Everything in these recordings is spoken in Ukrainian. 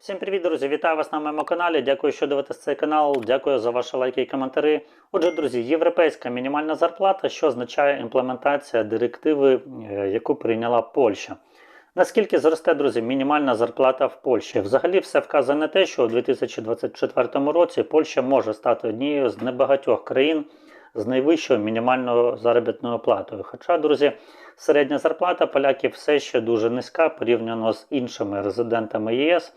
Всім привіт, друзі! Вітаю вас на моєму каналі. Дякую, що дивитесь цей канал. Дякую за ваші лайки і коментарі. Отже, друзі, європейська мінімальна зарплата, що означає імплементація директиви, е, яку прийняла Польща. Наскільки зросте, друзі, мінімальна зарплата в Польщі? Взагалі все вказує на те, що у 2024 році Польща може стати однією з небагатьох країн з найвищою мінімальною заробітною платою. Хоча, друзі, середня зарплата поляків все ще дуже низька порівняно з іншими резидентами ЄС.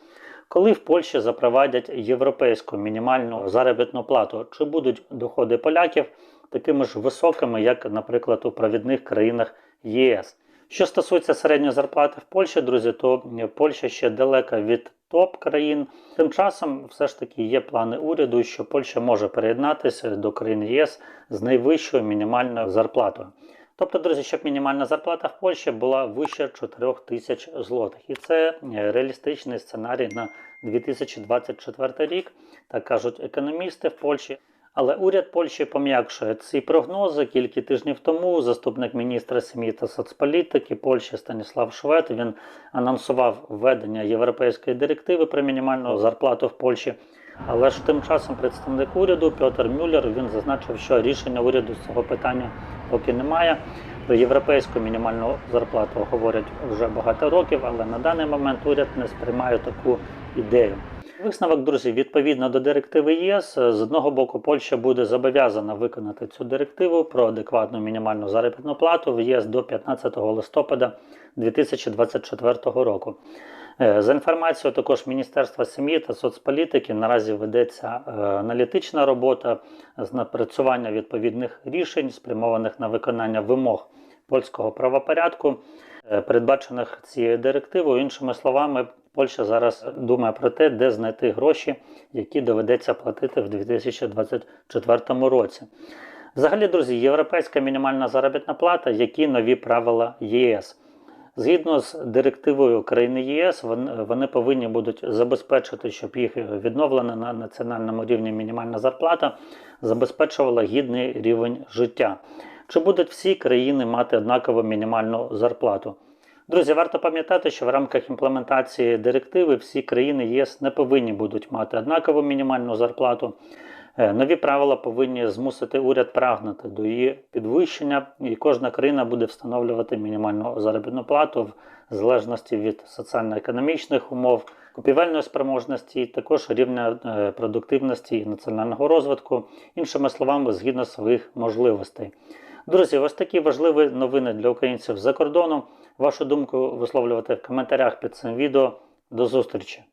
Коли в Польщі запровадять європейську мінімальну заробітну плату, чи будуть доходи поляків такими ж високими, як, наприклад, у провідних країнах ЄС? Що стосується середньої зарплати в Польщі, друзі, то Польща ще далека від топ країн. Тим часом, все ж таки, є плани уряду, що Польща може приєднатися до країн ЄС з найвищою мінімальною зарплатою. Тобто, друзі, щоб мінімальна зарплата в Польщі була вище 4 тисяч злотих. І це е, реалістичний сценарій на 2024 рік, так кажуть економісти в Польщі. Але уряд Польщі пом'якшує ці прогнози. Кілька тижнів тому заступник міністра сім'ї та соцполітики Польщі Станіслав Швед він анонсував введення європейської директиви про мінімальну зарплату в Польщі. Але ж тим часом представник уряду Петр Мюллер він зазначив, що рішення уряду з цього питання поки немає. Про європейську мінімальну зарплату говорять вже багато років, але на даний момент уряд не сприймає таку ідею. Висновок, друзі, відповідно до директиви ЄС, з одного боку, Польща буде зобов'язана виконати цю директиву про адекватну мінімальну заробітну плату в єС до 15 листопада 2024 року. Е, За інформацією також Міністерства сім'ї та соцполітики наразі ведеться е, аналітична робота з напрацювання відповідних рішень, спрямованих на виконання вимог польського правопорядку, е, передбачених цією директивою. Іншими словами, Польща зараз думає про те, де знайти гроші, які доведеться платити в 2024 році. Взагалі, друзі, європейська мінімальна заробітна плата, які нові правила ЄС. Згідно з директивою країни ЄС, вони повинні будуть забезпечити, щоб їх відновлена на національному рівні мінімальна зарплата забезпечувала гідний рівень життя. Чи будуть всі країни мати однакову мінімальну зарплату? Друзі, варто пам'ятати, що в рамках імплементації директиви всі країни ЄС не повинні будуть мати однакову мінімальну зарплату. Е, Нові правила повинні змусити уряд прагнути до її підвищення, і кожна країна буде встановлювати мінімальну заробітну плату в залежності від соціально-економічних умов, купівельної спроможності, також рівня е, продуктивності і національного розвитку, іншими словами, згідно своїх можливостей. Друзі, ось такі важливі новини для українців за кордоном. Вашу думку висловлювати в коментарях під цим відео. До зустрічі!